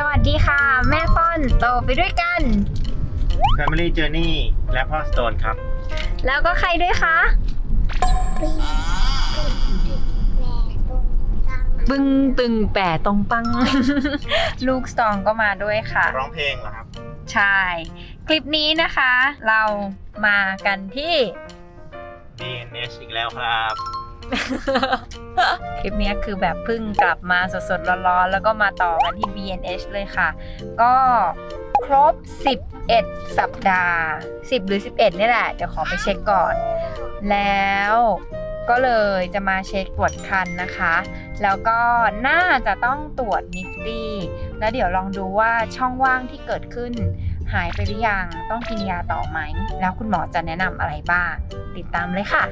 สวัสดีค่ะ แม่ฟ่อนโตไปด้วยกัน Family Journey และพ่อ Stone ครับ แล้วก็ใครด้วยคะบึ้งตึงแปะตรงปัง ลูกสตองก็มาด้วยค่ะ ร้องเพลงเหรอครับ ใช่ คลิปนี้นะคะ เรามากันที่ DNS อีกแล้วครับ คลิปนี้คือแบบเพิ่งกลับมาสดๆร้อนๆ แล้วก็มาต่อกันที่ BNH เลยค่ะ ก็ครบ 11 สัปดาห์ 10 หรือ 11นี่แหละ เดี๋ยวขอไปเช็คก่อน แล้วก็เลยจะมาเช็คตรวจคันนะคะ แล้วก็น่าจะต้องตรวจนิฟตี้แล้วเดี๋ยวลองดูว่าช่องว่างที่เกิดขึ้น หายไปหรือยัง ต้องกินยาต่อไหม แล้วคุณหมอจะแนะนำอะไรบ้าง ติดตามเลยค่ะ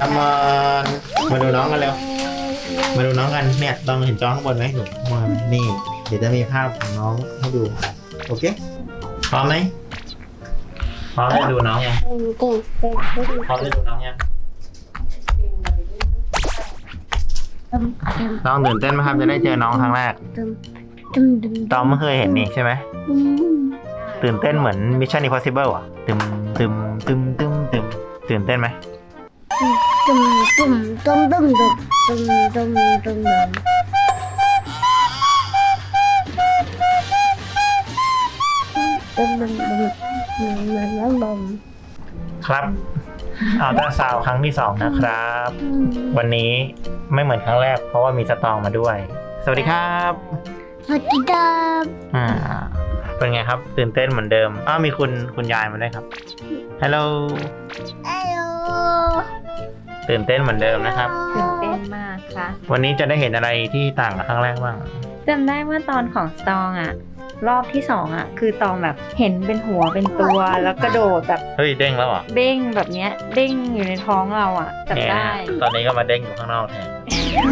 ทำมามาดูน้องกันเร็ว มาดูน้องกัน เนี่ยต้องเห็นจอข้างบนไหมหนูมานี่ เดี๋ยวจะมีภาพของน้องให้ดู โอเค พร้อมไหมพร้อมจะดูน้องยังพร้อมจะดูน้องยังน้องตื่นเต้นไหมครับจะได้เจอน้องครั้งแรกตองไม่เคยเห็นนี่ใช่ไหม ตื่นเต้นเหมือน Mission Impossible อะตึมตึมตึมตึมตึมตื่นเต้นไหมครับอัลตราซาวด์ครั้งที่สองนะครับ วันนี้ไม่เหมือนครั้งแรก เพราะว่ามีสตองมาด้วย สวัสดีครับ สวัสดีครับอ่า เป็นไงครับ ตื่นเต้นเหมือนเดิม อ้าวมีคุณคุณยายมาด้วยครับ ฮัลโหลฮัลโหลตื่นเต้นเหมือนเดิมนะครับ ตื่นเต้นมากค่ะวันนี้จะได้เห็นอะไรที่ต่างกับครั้งแรกบ้าง จำได้ว่าตอนของสตองอะรอบที่สองอะคือตองแบบเห็นเป็นหัวเป็นตัวแล้วกระโดดแบบเฮ้ยเด้งแล้วเหรอะเด้งแบบเนี้ยเด้งอยู่ในท้องเราอะจำได้ตอนนี้ก็มาเด้งอยู่ข้างนอกแทน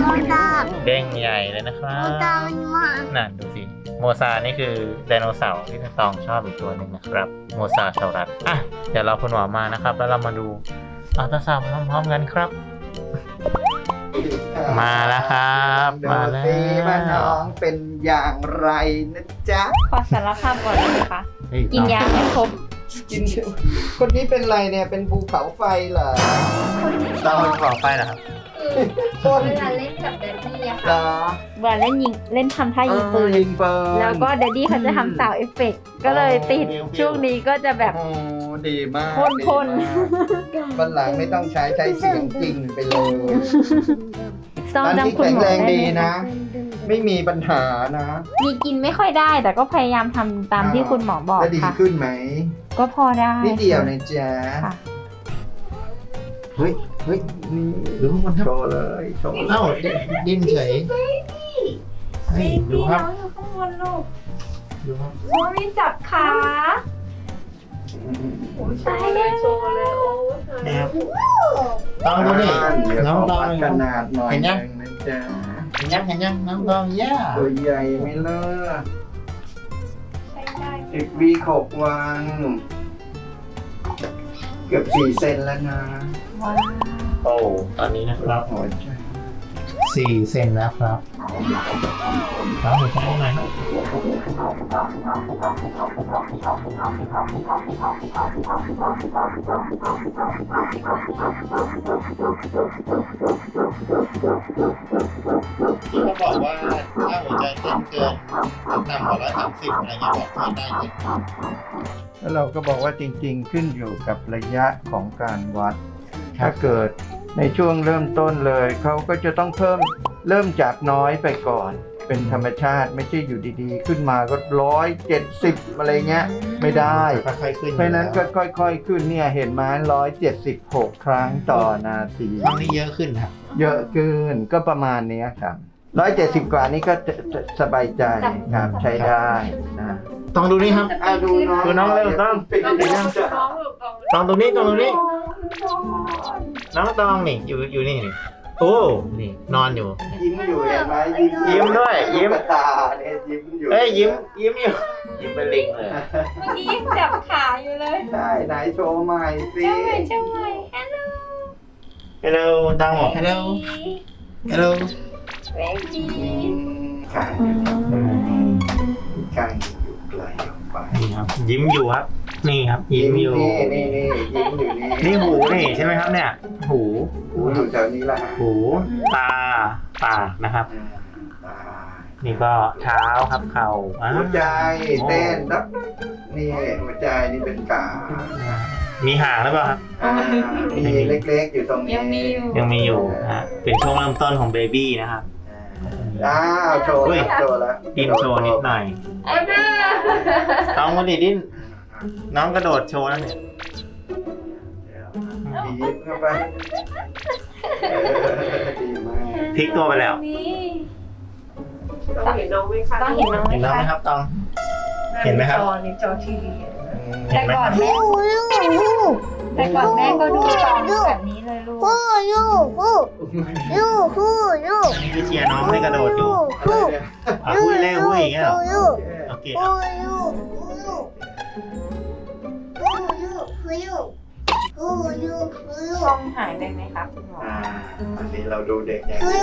โมตาเด้งใหญ่เลยนะครัโมตาบมันมานั่นดูสิ โมซานี่คือไดโนเสาร์ที่ตองชอบอีกตัวหนึ่งนะครับ โมซาเสารัสอะ เดี๋ยวเราคุณหมอมานะครับ แล้วเรามาดูอัลตราซาวด์พร้อมๆกันครับ มาแล้วครับดูมาแล้วสิว่าน้องเป็นอย่างไรนะจ๊ะ ขอสารภาพก่อนเลยนะคะ เฮ้ยกินยาไม่ครบกินคนนี้เป็นไรเนี่ยเป็นภูเขาไฟเหรอต้องขอไปเหรอครับ คนเวลาเล่นกับเดดดี้อะเหรค่ะอเวลาเล่นยิงเล่นทำท่ายิงปืน ยิงปืน แล้วก็เดดดี้เขาจะทำสาวเอฟเฟกต์ก็เลยติดอ๋อ ช่วงนี้ก็จะแบบ โอ้ดีมากพ่นดีพ่นมากวันหลังไม่ต้องใช้ใช้เสียงจริงไปเลยซองตอนนี้จำคุณแข็งหมอแรงได้ดีไหมนะ ไม่มีปัญหานะมีกินไม่ค่อยได้ แต่ก็พยายามทำตามที่คุณหมอบอกแล้วดีค่ะ ขึ้นไหมก็พอได้นิดเดียวนะจ๊ะค่ะ เฮ้ย เฮ้ยนี่ดูข้างบนครับ โชว์เลย โชว์เอ้าดิ้นเฉยเฮ้ยดูครับน้องอยู่ข้างบนลูกดูครับ โอ้ยจับขาใช่เลยโชว์เลยโอ้นี่ครับตองดูนี่เดี๋ยวน้องขตองวัดขนาดหน่อยเห็นยังงนะจ๊ะเห็นยังเห็นยังน้องตองย่าตัวใหญ่ไหม่เลิกใช่ได้สิบวีหกวัน เกือบสี่เซนแล้วนะ ว้าวโอ้ตอนนี้นะครับโอ้ยจ้ะสี่เซนแล้วครับน้องอยู่ข้างในครับที่เขาบอกว่าถ้าหัวใจเต้นเกินต่ำกว่าร้อยสามสิบอะไรเงี้ยบอกไม่ได้จริงแล้วเราก็บอกว่าจริงๆขึ้นอยู่กับระยะของการวัด ถ้าเกิดในช่วงเริ่มต้นเลย เขาก็จะต้องเพิ่มเริ่มจากน้อยไปก่อน เป็นธรรมชาติไม่ใช่อยู่ดีๆ ขึ้นมาก็ร้อยเจ็ดสิบอะไรเงี้ย ไม่ได้ค่อยๆขึ้นเพราะฉะนั้นก็ค่อย ๆ ขึ้นเนี่ยเห็นไหมร้อยเจ็ดสิบหกครั้งต่อนาทีครั้งนี้เยอะขึ้นครับ เยอะเกินก็ประมาณเนี้ยครับร้อยเจ็ดสิบกว่านี่ก็จะจะสบายใจครับใช้ได้นะ ต้องดูนี่ครับ อะดูน้องดูน้องเร็วต้อง ปิดไปยังจะตองตรงนี้ตองตรงนี้ น้องตองนี่อยู่อยู่นี่นี่โอ้นี่นอนอยู่ ยิ้มอยู่เห็นไหมยิ้มยิ้มด้วยยิ้ม ตาเนี่ยยิ้มอยู่เอ้ยยิ้มยิ้มอยู่ยิ้มเป็นลิงเลยเมื่อกี้ยังจับขาอยู่เลยได้ไหนโชว์ใหม่สิช่วยช่วยฮัลโหลฮัลโหลตองบอกฮัลโหลฮัลโหล เบบี้ อืมค่ะยิ้มอยู่ครับ นี่ครับ ยิ้มอยู่ นี่นี่นี่ยิ้มอยู่นี่นี่หูนี่ใช่ไหมครับเนี่ย หูหูอยู่แถวนี้ละหูตาปากนะครับ อ่าตานี่ก็เท้าครับเข่าอ่าหัวใจเต้นนับนี่หัวใจนี่เป็นกามีหางหรือเปล่าครับ อ่ามีเล็กๆอยู่ตรงนี้ ยังมีอยู่ ยังมีอยู่นะฮะเป็นช่วงเริ่มต้นของเบบี้นะครับ อ้าวโชว์อุ้ยแล้วโชว์แล้วดินโชว์นิดหน่อยไอ้เด้อน้องมาดิดิน น้องกระโดดโชว์แล้วเนี่ยดีเข้าไปเออดีมากพลิกตัวไปแล้ว นี่ต้องเห็นน้องไหมคะต้องเห็นน้องไหมเห็นน้องไหมคะครับตอง เห็นไหมครับ จอในจอทีวี แต่ก่อนแม่แต่ก่อนแม่ก็ดูตอนแบบนี้เลยลูกฮู้ยูฮู้ยูฮู้ยูพี่เชียร์น้องให้กระโดดอยู่อะหุ้ยเล่หุ้ยอย่างเงี้ยเหรอโอเคอะช่องหายไปไหมครับคุณหมออ่าวันนี้เราดูเด็กอย่างนี้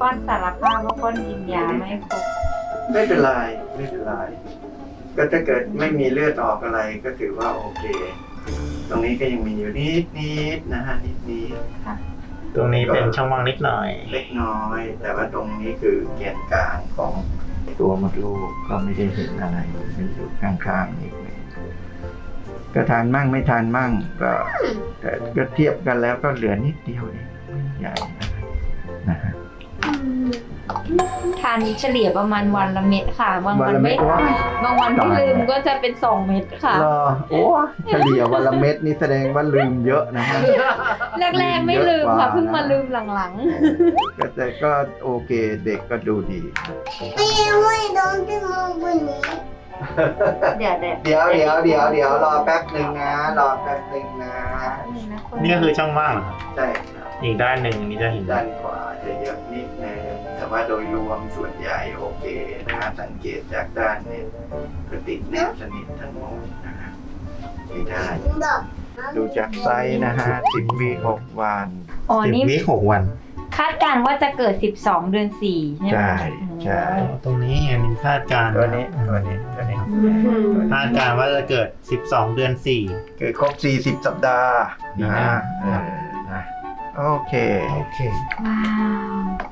ป้อนสารภาพว่าป้อนกินยาไม่ครบ ไม่เป็นไรไม่เป็นไรก็ถ้าเกิดไม่มีเลือดออกอะไรก็ถือว่าโอเค ตรงนี้ก็ยังมีอยู่นิดนิดๆนะฮะนิดนิดตรงนี้เป็นช่องว่างนิดหน่อยๆเล็กน้อย แต่ว่าตรงนี้คือแกนกลางของตัวมดลูกก็ไม่ได้เห็นอะไรมันอยู่ข้างๆนี่เองก็ทานมั่งไม่ทานมั่งก็แต่ก็เทียบกันแล้วก็เหลือนิดเดียวเองไม่ใหญ่นะฮะ ทานเฉลี่ยประมาณวันละเม็ดค่ะ บางวัวันนละเม็ไม่ดว่าบางวันที่ลืมก็จะเป็นสองเม็ดค่ะรอโอ้เฉลี่ยวันละเม็ดนี่แสดงว่าลืมเยอะนะฮะ แรกๆไม่ลืมค่ะเพิ่งมาลืมหลังก็แต่ก็โอเคเด็กก็ดูดี ไม่ไม่ต้องที่มองบนนี้ๆ เดี๋ยวเดี๋ยวเดี๋ยวเดี๋ยวเดี๋ยวเดี๋ยวรอแป๊บหนึ่งนะ รอแป๊บหนึ่งนะนี่นะคุณนี่ก็คือช่องว่างเหรอครับใช่ครับอีกด้านหนึ่งอันนี้จะเห็นด้านขวาจะเยอะนิดนึงแต่ ว่าโดยรวมส่วนใหญ่โอเคนะฮะสังเกตจากด้านนี้ก็ติดแนบสนิททั้งหมดนะครับไม่ได้ดอกดูจากไซส์นะฮะสิบวีหกวันอ๋อสิบนี่วิหกวัน คาดการณ์ว่าจะเกิด 12 เดือน4ใช่ไหมใช่ใช่ตรงนี้มีคาดการณ์ตัวนี้ตัวนี้ตัวนี้คาดการณ์ว่าจะเกิด 12 เดือน 4 เกิดครบ40สัปดาห์นะฮะเออนะโอเค โอเค ว้าว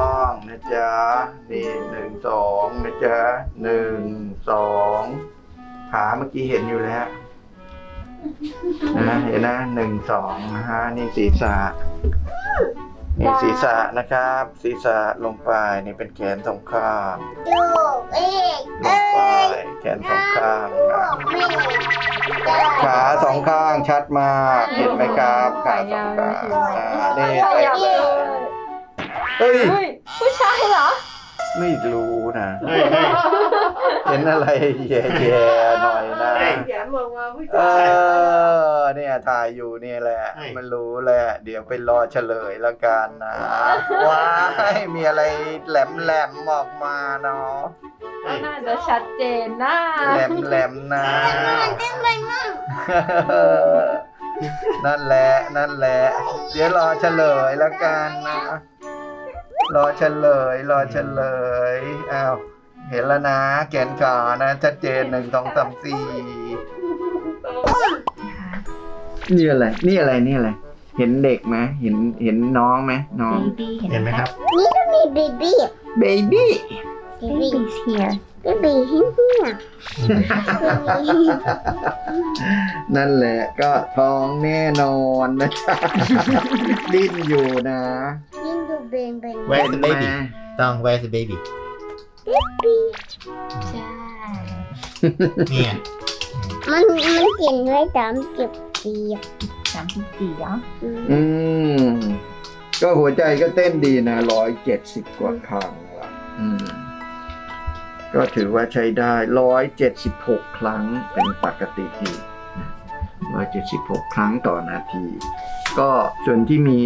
ต้องนะจ๊ะนี่หนึ่งสองนะจ๊ะหนึ่งสองขาเมื่อกี้เห็นอยู่แล้วนะเห็นนะหนึ่งสองนะฮะนี่ศีรษะนี่ศีรษะนะครับ ศีรษะลงไปนี่เป็นแขนสองข้างลูกเอกลเอ้งไปยแขนสองข้างลูนะกแม่ขาสองข้างชัดมากเห็นไหมครับขาสองข้างอ่านี่ขยับเลย เฮ้ย เฮ้ยผู้ชายเหรอ ไม่รู้นะ เฮ้ยเฮ้ยเห็นอะไรแย่ๆหน่อยนะแย้มมองมาผู้เอชายอ เนี่ยถ่ายอยู่เนี่ยแหละเฮ้ยมันรู้แหละ เดี๋ยวไปรอเฉลยแล้วกันนะว้ายมีอะไรแหลมๆออกมาเนาะก็น่าจะชัดเจนนะแหลมๆนะเต้นไปมั่งนั่นแหละนั่นแหละ เดี๋ยวรอเฉลยแล้วกันนะ รอเฉลย รอเฉลย อ้าว เห็นแล้วนะ แกนขานะ ชัดเจนหนึ่งสองสามสี่นี่อะไร นี่อะไร นี่อะไร เห็นเด็กไหมเห็น เห็นน้องไหมน้อง baby เห็นเห็นไหมครับ นี่ก็มีเบบี้เบบี้เบบี้ baby's here เบบี้ที่นี่นั่นแหละก็ท้องแน่นอนนะจ๊ะ ดิ้นอยู่นะยิ่งดูเบ นเป็น Where's the เห็นไหม baby ต้อง Where's the baby ใช่ เนี่ย มันมันเขียนไว้ตามเก็บปีสามสิบสี่เหรออืม ก็หัวใจก็เต้นดีนะร้อยเจ็ดสิบกว่าครั้งละอืม ก็ถือว่าใช้ได้ร้อยเจ็ดสิบหกครั้งเป็นปกติดี ร้อยเจ็ดสิบหกครั้งต่อนาที ก็ส่วนที่มี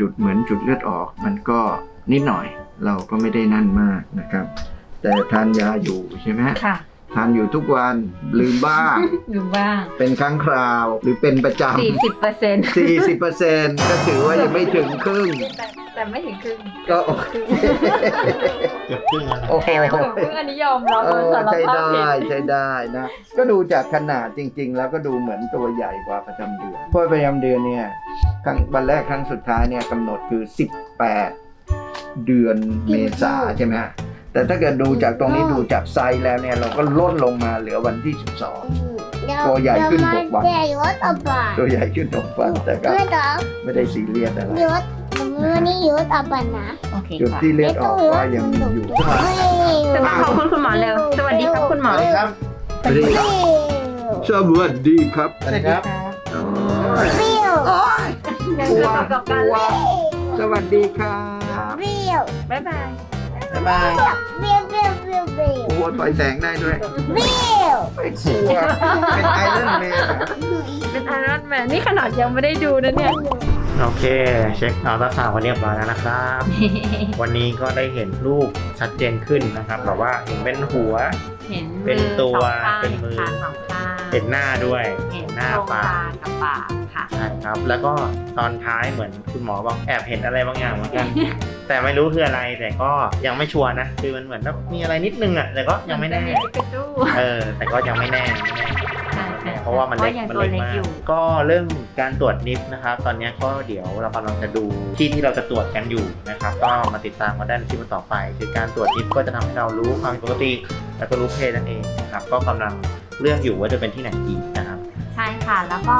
จุดเหมือนจุดเลือดออกมันก็นิดหน่อยเราก็ไม่ได้นั่นมากนะครับ แต่ทานยาอยู่ใช่ไหมค่ะ ทานอยู่ทุกวันลืมบ้างดูบ้างเป็นครั้งคราวหรือเป็นประจำ40เปอร์เซ็นต์40เปอร์เซ็นต์ก็ถือว่ายังไม่ถึงครึ่งแต่ไม่ถึงครึ่งก็โอเคเกือบครึ่งแล้วนะโอ้โหเกือบครึ่งอันนี้ยอมรับเออสารใช้ภาพได้ผิดใช้ได้นะ ก็ดูจากขนาดจริง ๆ แล้วก็ดูเหมือนตัวใหญ่กว่าประจำเดือนเพราะประจำเดือนเนี่ยครั้งวันแรกครั้งสุดท้ายเนี่ยกำหนดคือ 18 เดือนเมษาใช่ไหมฮะ แต่ถ้าเกิดดูจากตรงนี้ดูจากไซส์แล้วเนี่ยเราก็ลดลงมาเหลือวันที่ตัวใหญ่ขึ้นหกวันใหญ่รถอับะ12ตัวใหญ่ขึ้นตรงฟันแต่ก็ไม่ต้องไม่ได้ซีเรียสอะไรรถวันนี้รถอับะนะโอเคจุดค่ะที่เลือดออกก็ยังมีอยู่สวัสดีขอบคุณคุณหมอเร็วสวัสดีครับคุณหมอสวัสดีครับสวัสดีครับสวัสดีครับสวัสดีครับอ๋อเปรี้ยวยังเกิดกับการเล่นสวัสดีครับเปรี้ยวบ๊ายบายบ๊ายบายเปรี้ยวเปรี้ยวปรี้ยวเปรี้ยวโอ้โหปล่อยแสงได้ด้วยเปรี้ยวไม่กลัวเป็นไอรอนแมนเป็นไอรอนแมนนี่ขนาดยังไม่ได้ดูนะเนี่ยโอเค เช็คเอาทักษะกันเรียบร้อยแล้วนะครับ วันนี้ก็ได้เห็นรูปชัดเจนขึ้นนะครับแบบว่าเห็นเป็นหัว เห็นเป็นตัวเป็นมือสองข้าง เห็นหน้าด้วยเห็นหน้าโครงปากตากับปากค่ะใช่ครับ แล้วก็ตอนท้ายเหมือนคุณหมอบอกแอบเห็นอะไรบางอย่างเหมือนกัน แต่ไม่รู้คืออะไรแต่ก็ยังไม่ชัวร์นะคือมันเหมือนแบบมีอะไรนิดนึงอะแต่ก็ยังไม่แน่นจะมีปิกาจูเออ แต่ก็ยังไม่แน่ไม่แน่ใช่ใช่เพราะว่ามันเล็กยังมันตัวเล็กเล็กมากอยู่ก็เรื่องการตรวจนิฟนะครับ ตอนนี้ก็เดี๋ยวเรากำลังจะดูที่ที่เราจะตรวจกันอยู่นะครับ ก็มาติดตามกันได้ในคลิปต่อไป คือการตรวจนิฟก็จะทำให้เรารู้ความผิดปกติ แล้วก็รู้เพศนั่นเองนะครับ ก็กำลัง เลือกอยู่ว่าจะเป็นที่ไหนดีนะครับ ใช่ค่ะ แล้วก็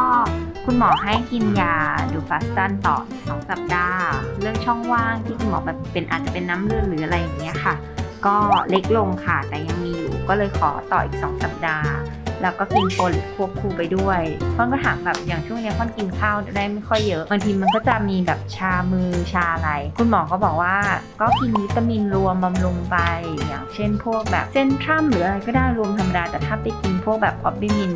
คุณหมอให้กินยาดูฟาสตันต่ออีกสองสัปดาห์ เรื่องช่องว่างที่คุณหมอแบบเป็นอาจจะเป็นน้ำเลือดหรืออะไรอย่างเงี้ยค่ะ ก็เล็กลงค่ะ แต่ยังมีอยู่ก็เลยขอต่ออีก2สัปดาห์ แล้วก็กินโฟลิกควบคู่ไปด้วยพ่อนก็ถามแบบอย่างช่วงนี้ยพ่อนกินข้าวได้ไม่ค่อยเยอะบางทีมันก็จะมีแบบชามือชาอะไร คุณหมอก็บอกว่าก็กินวิตามินรวมบำรุงไปอย่างเช่นพวกแบบเซนทรัมหรืออะไรก็ได้รวมธรรมดาแต่ถ้าไปกินพวกแบบออบบิมิน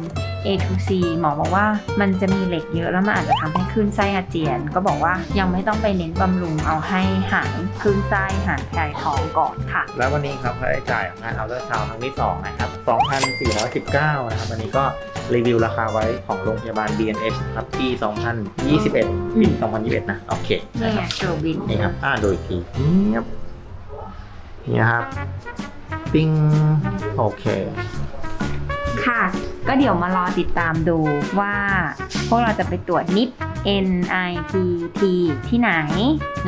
A to C หมอบอกว่ามันจะมีเหล็กเยอะแล้วมันอาจจะทำให้คลื่นไส้อาเจียน ก็บอกว่ายังไม่ต้องไปเน้นบำรุงเอาให้หายคลื่นไส้หายใจท้องก่อนค่ะ แล้ววันนี้ครับค่าใช้จ่ายของงานอัลตราซาวน์ครั้งที่2นะครับ2,419นะครับวันนี้ก็รีวิวราคาไว้ของโรงพยาบาล BNH ครับปี 2021ปี2021 นะ โอเคนี่นะคไงรับโชว์บินนี่ครับอ่าดูอีกทีเงียบนี่ครับ ปิ้ง โอเค ค่ะ ก็เดี๋ยวมารอติดตามดูว่า พวกเราจะไปตรวจนิป NIPT ที่ไหน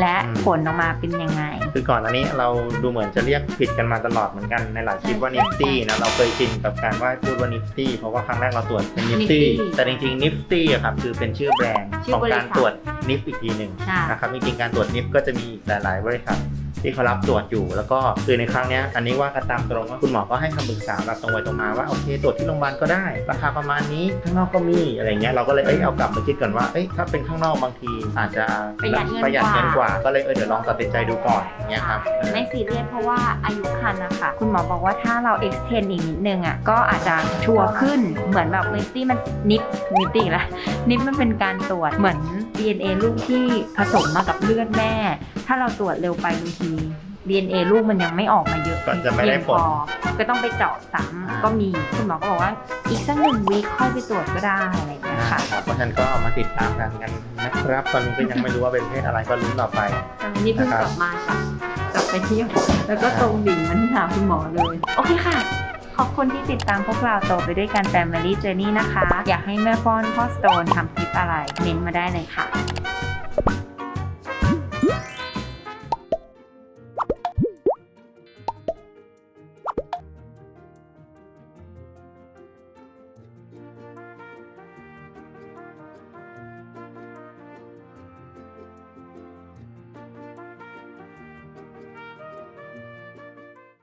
และอืมผลออกมาเป็นยังไง คือก่อนอันนี้เราดูเหมือนจะเรียกผิดกันมาตลอดเหมือนกันในหลายคลิปว่านิฟตี้นะเราเคยชินกับการว่าพูดว่านิฟตี้เพราะว่าครั้งแรกเราตรวจเป็นนิฟตี้ Nifty แต่จริงๆนิฟตี้อะครับคือเป็นชื่อแบรนด์ชื่ขอองบริษักาทรตรวจนิฟอีกทีหนึ่งใช่ นะครับจริงๆการตรวจนิฟก็จะมีอีกหลายๆบริษัท ที่เขารับตรวจอยู่ แล้วก็คือในครั้งนี้อันนี้ว่ากันตามตรงว่าคุณหมอก็ให้คำปรึกษาแบบตรงไปตรงมาว่าโอเคตรวจที่โรงพยาบาลก็ได้ราคาประมาณนี้ข้างนอกก็มีอะไรเงี้ยเราก็เลยเอ้ยเอากลับมาคิดก่อนว่าเอ้ยถ้าเป็นข้างนอกบางทีอาจจะประหยัดเงินประหยัดเงินกว่าก็เลยเออเดี๋ยวลองตัดสินใจดูก่อนเงี้ยครับไม่ซีเรียสเพราะว่าอายุคันนะคะคุณหมอบอกว่าถ้าเรา extend อีกนิดนึงอะก็อาจจะชัวร์ขึ้นเหมือนแบบนิฟตี้มันนิฟนิฟตี้ละนิฟมันเป็นการตรวจเหมือน DNA ลูกที่ผสมมากับเลือดแม่ ถ้าเราตรวจเร็วไปบางที DNA ลูกมันยังไม่ออกมาเยอะก็จะไม่ได้ผล เพียงพอก็ต้องไปเจาะซ้ำก็มีคุณหมอก็บอกว่าอีกสักหนึ่งวีคค่อยไปตรวจก็ได้อะไรอย่างเงี้ยค่ะครับเพราะฉะนั้นก็มาติดตามกันกันนะครับ ตอนนี้ก็ยังไม่รู้ว่าเป็นเพศอะไรก็ลุ้นต่อไป นี่เพิ่งนะครับกลับมาจากกลับไปเที่ยวแล้วก็ตรงดิ่งมันที่หาคุณหมอเลย โอเคค่ะ ขอบคุณที่ติดตามพวกเราโตไปด้วยกัน Family Journey นะคะ อยากให้แม่ป้อนพ่อสโตนทำคลิปอะไรเน้นมาได้เลยค่ะ